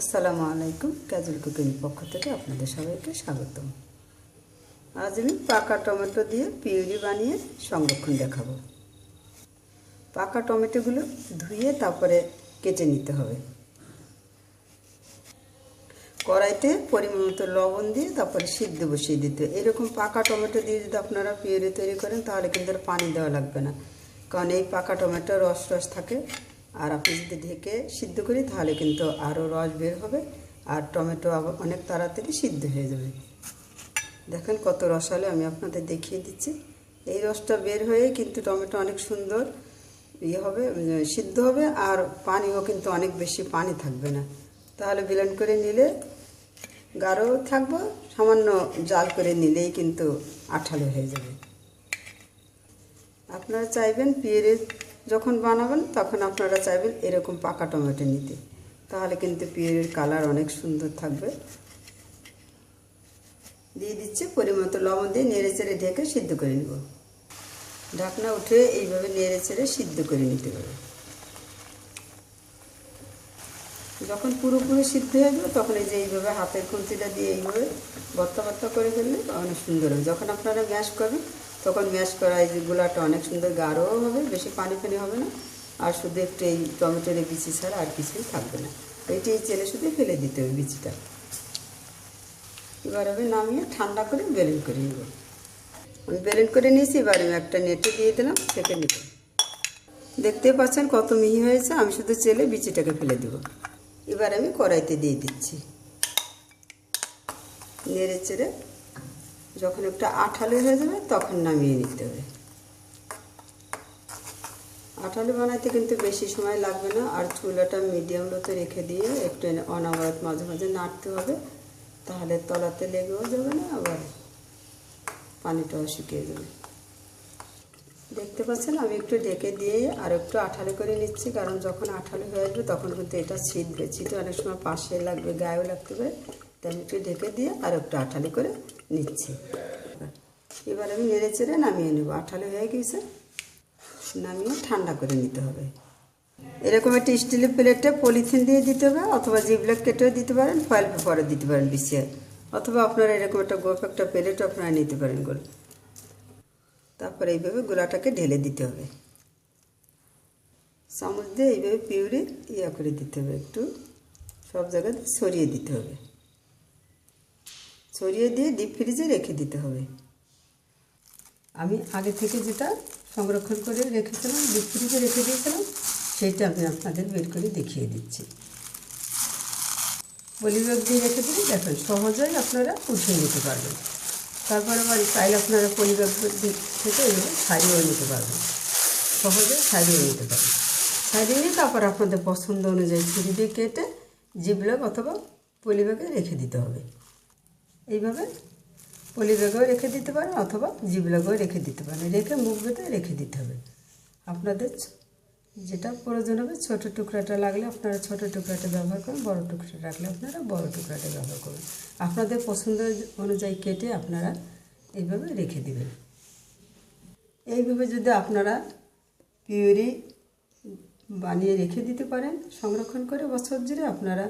আসসালামু আলাইকুম casual cooking পক্ষ থেকে আপনাদের সবাইকে স্বাগতম। আজ আমি পাকা টমেটো দিয়ে পিউরি বানিয়ে সংরক্ষণ দেখাবো। পাকা টমেটোগুলো ধুয়ে তারপরে কেটে নিতে হবে। কড়াইতে পরিমাণ মতো লবণ দিয়ে তারপরে সিদ্ধ বসিয়ে দিতে এরকম পাকা টমেটো দিয়ে যদি আপনারা পিউরি তৈরি করেন, তাহলে কিন্তু পানি দেওয়া লাগবে না। কারণ এই পাকা টমেটো রস রস থাকে আর আপনি যদি ঢেকে সিদ্ধ করি, তাহলে কিন্তু আরও রস বের হবে আর টমেটো আবার অনেক তাড়াতাড়ি সিদ্ধ হয়ে যাবে। দেখেন কত রস হলে আমি আপনাদের দেখিয়ে দিচ্ছি। এই রসটা বের হয়ে কিন্তু টমেটো অনেক সুন্দর ইয়ে হবে, সিদ্ধ হবে আর পানিও কিন্তু অনেক বেশি পানি থাকবে না। তাহলে ব্লেন্ড করে নিলে গাঢ় থাকব, সামান্য জাল করে নিলেই কিন্তু আঠালো হয়ে যাবে। আপনারা চাইবেন পিয়ারে যখন বানাবেন, তখন আপনারা চাইবেন এরকম পাকা টমেটো নিতে। তাহলে কিন্তু পিয়ারের কালার অনেক সুন্দর থাকবে। দিয়ে দিচ্ছি পরিমতো লবণ দিয়ে নেড়ে চেড়ে ঢেকে সিদ্ধ করে নেব। ঢাকনা উঠে এইভাবে নেড়ে চেড়ে সিদ্ধ করে নিতে হবে। যখন পুরোপুরি সিদ্ধ হয়ে যাবে, তখন এই যে এইভাবে হাতের খুন্তিটা দিয়ে এইভাবে ভর্তা ভর্তা করে ফেললে অনেক সুন্দর হবে। যখন আপনারা ম্যাশ করবেন তখন ম্যাশ করা এই গোলাটা অনেক সুন্দর গাঢ়ও হবে, বেশি পানি ফানি হবে না। আর শুধু একটু এই টমেটোর বিচি ছাড়া আর কিছুই থাকবে না। এইটি এই চেলে শুধু ফেলে দিতে হবে বিচিটা। এবার আমি নামিয়ে ঠান্ডা করে বেলেন করে নেব। আমি বেলেন করে নিয়েছি, এবার আমি একটা নেটে দিয়ে দিলাম, সেকে নেব। দেখতে পাচ্ছেন কত মিহি হয়েছে, আমি শুধু চেলে বিচিটাকে ফেলে দেব। এবার আমি কড়াইতে দিয়ে দিচ্ছি। নেড়ে চেড়ে যখন একটু আঠালো হয়ে যাবে, তখন নামিয়ে নিতে হবে। আঠালো বানাইতে কিন্তু বেশি সময় লাগবে না, আর চুলাটা মিডিয়াম লোতে রেখে দিয়ে একটু অনাবরত মাঝে মাঝে নাড়তে হবে। তাহলে তলাতে লেগেও যাবে না, আবার পানিটাও শুকিয়ে যাবে। দেখতে পাচ্ছেন, আমি একটু ডেকে দিয়ে আর একটু আঠালো করে নিচ্ছি, কারণ যখন আঠালো হয়ে আসবে, তখন কিন্তু এটা ছিটবে ছিটে অনেক সময় পাশে লাগবে, গায়েও লাগতে পারে। তাই আমি একটু ডেকে দিয়ে আর একটু আঠালি করে নিচ্ছি। এবার আমি নেড়ে চেড়ে নামিয়ে নেব। আঠালি হয়ে গেছে। নামিয়ে ঠান্ডা করে নিতে হবে। এরকম একটা স্টিলের প্লেটে পলিথিন দিয়ে দিতে হবে অথবা জিবলাক কেটেও দিতে পারেন ফয়েল পেপারও দিতে পারেন বিছিয়ে অথবা আপনারা এরকম একটা গোপ একটা প্লেটও আপনারা নিতে পারেন গোল। তারপরে এইভাবে গোলাটাকে ঢেলে দিতে হবে। চামচ দিয়ে এইভাবে পিউরি ইয়া করে দিতে হবে একটু। সব জায়গাতে সরিয়ে দিতে হবে। ছড়িয়ে দিয়ে ডিপ ফ্রিজে রেখে দিতে হবে। আমি আগে থেকে যেটা সংরক্ষণ করে রেখেছিলাম ডিপ ফ্রিজে রেখে দিয়েছিলাম, সেইটা আমি আপনাদের বের করে দেখিয়ে দিচ্ছি। পলিব্যাগ দিয়ে রেখে দিলে দেখেন সহজেই আপনারা উঠিয়ে নিতে পারবেন। তারপরে আবার চাইলে আপনারা পলিব্যাগ থেকে এগুলো সারিয়েও নিতে পারবেন। সহজে সারিয়ে নিতে পারবেন। সারিয়ে নিয়ে তারপর আপনাদের পছন্দ অনুযায়ী ছুরি দিয়ে কেটে জিবলক অথবা পলিব্যাগে রেখে দিতে হবে। এইভাবে পলিব্যাগেও রেখে দিতে পারেন অথবা জিবলগেও রেখে দিতে পারেন রেখে মুখ বেঁধে রেখে দিতে হবে। আপনাদের যেটা প্রয়োজন হবে ছোটো টুকরাটা লাগলে আপনারা ছোটো টুকরাটা ব্যবহার করুন, বড় টুকরাটা রাখলে আপনারা বড় টুকরাটা ব্যবহার করুন। আপনাদের পছন্দ অনুযায়ী কেটে আপনারা এইভাবে রেখে দিবেন। এইভাবে যদি আপনারা পিউরি বানিয়ে রেখে দিতে পারেন, সংরক্ষণ করে বছর জুড়ে আপনারা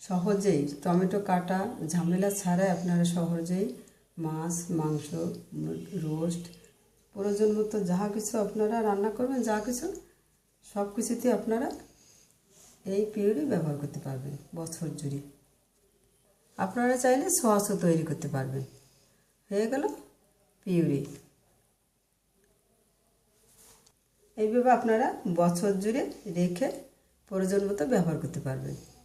সহজেই টমেটো কাটা, ঝামেলা ছাড়াই আপনারা সহজেই মাছ, মাংস, রোস্ট প্রয়োজন মতো যাহা কিছু আপনারা রান্না করবেন, যা কিছু, সব কিছুতে আপনারা এই পিউরি ব্যবহার করতে পারবেন, বছর জুড়ে। আপনারা চাইলে সসও তৈরি করতে পারবেন। হয়ে গেল পিউরি। এইভাবে আপনারা বছর জুড়ে রেখে প্রয়োজন মতো ব্যবহার করতে পারবেন।